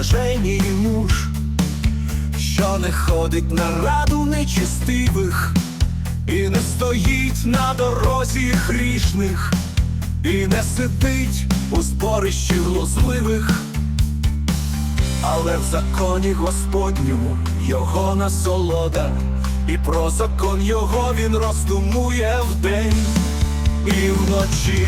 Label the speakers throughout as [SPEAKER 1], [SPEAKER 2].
[SPEAKER 1] блаженній муж, що не ходить на раду нечистивих, і не стоїть на дорозі грішних, і не сидить у зборищі глузливих, але в законі Господньому його насолода, і про закон його він роздумує вдень і вночі.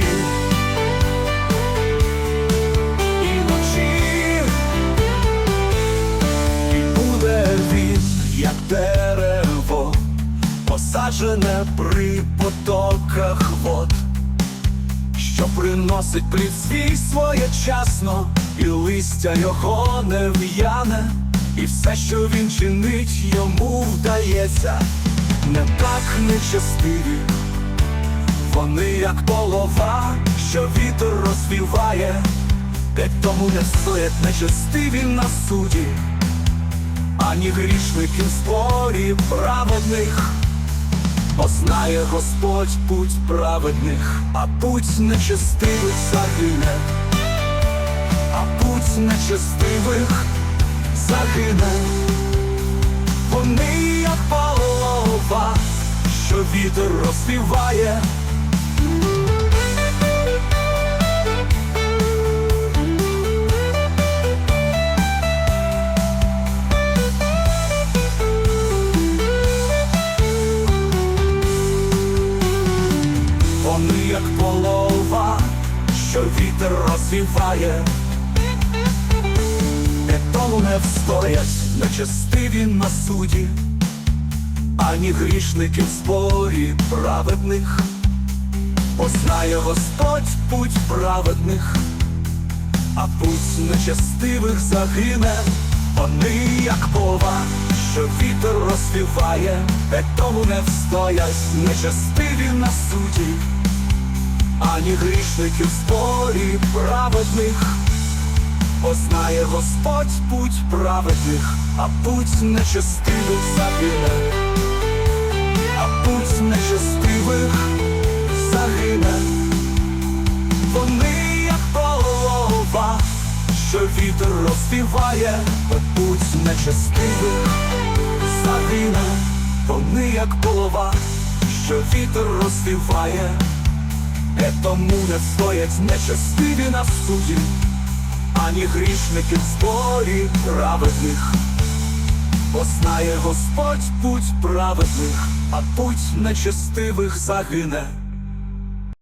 [SPEAKER 1] Посаджене при потоках вод, що приносить плід свій своєчасно, і листя його не в'яне, і все, що він чинить, йому вдається, не так нечестиві. Вони як полова, що вітер розвіває, Геть тому не стоять нечестиві на суді, ані грішники в спорі праведних, Познає Господь путь праведних, а путь нечестивих загине, а путь нечестивих загине, вони як палова, що вітер розвіває. Вони як полова, що вітер розвіває, тому не встоять нечестиві на суді, ані грішники в спорі праведних, познає Господь путь праведних, а путь нечестивих загине, вони як полова, що вітер розвіває, не тому не встоять нечестиві на суді ані грішників спорі праведних, познає Господь путь праведних, а путь нечестивих загине, а путь нечестивих загине, вони як полова, що вітер розпіває, а путь нечестивих загине, вони як полова, що вітер розпіває. Тому не стоять нечестиві на суді, ані грішники в зборі праведних. бо знає Господь путь праведних, а путь нечестивих загине.